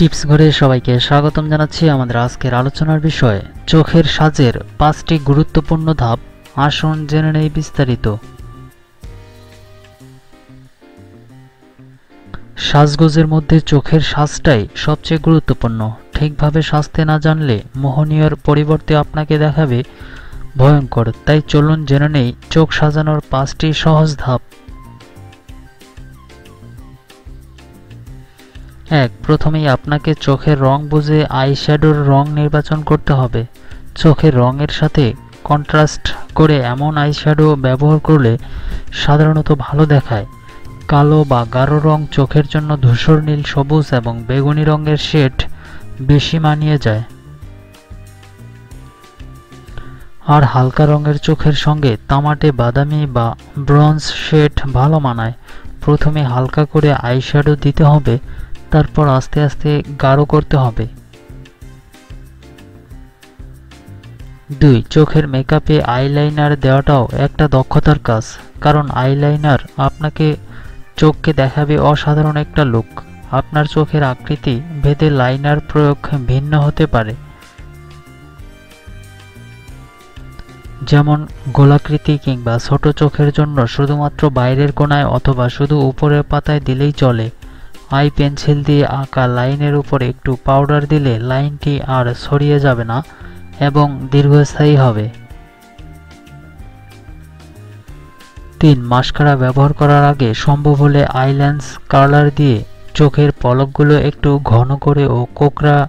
Tips ঘরে সবাইকে স্বাগতম জানাচ্ছি আমাদের আজকের আলোচনার বিষয়, চোখের সাজের পাঁচটি গুরুত্বপূর্ণ ধাপ। আসন জেনে নেই বিস্তারিত। সাজগোজের মধ্যে চোখের সাজটাই সবচেয়ে গুরুত্বপূর্ণ। ঠিকভাবে সাজতে না জানলে মোহনীয়র পরিবর্তে আপনাকে দেখাবে ভয়ঙ্কর। তাই চলুন জেনে নেই চোখ সাজানোর পাঁচটি সহজ ধাপ। এক, প্রথমেই আপনাকে চোখের রং বুঝে আই শ্যাডোর রং নির্বাচন করতে হবে। চোখের রঙের সাথে কন্ট্রাস্ট করে এমন আইশ্যাডো ব্যবহার করলে সাধারণত ভালো দেখায়। কালো বা গাঢ় রং চোখের জন্য ধূসর, নীল, সবুজ এবং বেগুনি রঙের শেড বেশি মানিয়ে যায়। আর হালকা রঙের চোখের সঙ্গে তামাটে, বাদামি বা ব্রঞ্জ শেড ভালো মানায়। প্রথমে হালকা করে আইশ্যাডো দিতে হবে। তারপর আস্তে আস্তে গাঢ় করতে হবে। দুই, চোখের মেকআপে আইলাইনার দেওয়াটাও একটা দক্ষতার কাজ, কারণ আইলাইনার আপনাকে চোখকে দেখাবে অসাধারণ একটা লুক আপনার চোখের আকৃতি ভেদে লাইনার প্রয়োগ ভিন্ন হতে পারে। যেমন গোলাকৃতি কিংবা ছোট চোখের জন্য শুধুমাত্র বাইরের কোনায় অথবা শুধু উপরের পাতায় দিলেই চলে। আই পেন্সিল দিয়ে আঁকা লাইনের উপর একটু পাউডার দিলে লাইনটি আর ছড়িয়ে যাবে না এবং দীর্ঘস্থায়ী হবে। তিন, মাস্কারা ব্যবহার করার আগে সম্ভব হলে আইল্যান্স কালার দিয়ে চোখের পলকগুলো একটু ঘন করে ও কোকড়া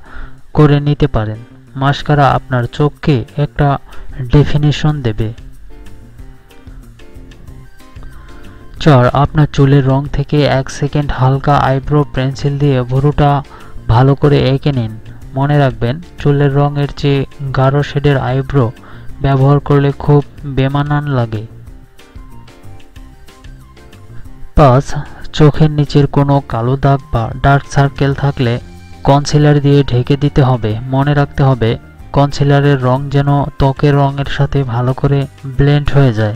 করে নিতে পারেন। মাস্কারা আপনার চোখকে একটা ডেফিনেশন দেবে। চার আপনার চুলের রং থেকে এক সেকেন্ড হালকা আইব্রো পেন্সিল দিয়ে ভুরুটা ভালো করে এঁকে নিন। মনে রাখবেন, চুলের রঙের চেয়ে গাঢ় শেডের আইব্রো ব্যবহার করলে খুব বেমানান লাগে। পাঁচ, চোখের নিচের কোনো কালো দাগ বা ডার্ক সার্কেল থাকলে কনসিলার দিয়ে ঢেকে দিতে হবে। মনে রাখতে হবে, কনসিলারের রং যেন ত্বকের রঙের সাথে ভালো করে ব্লেন্ড হয়ে যায়।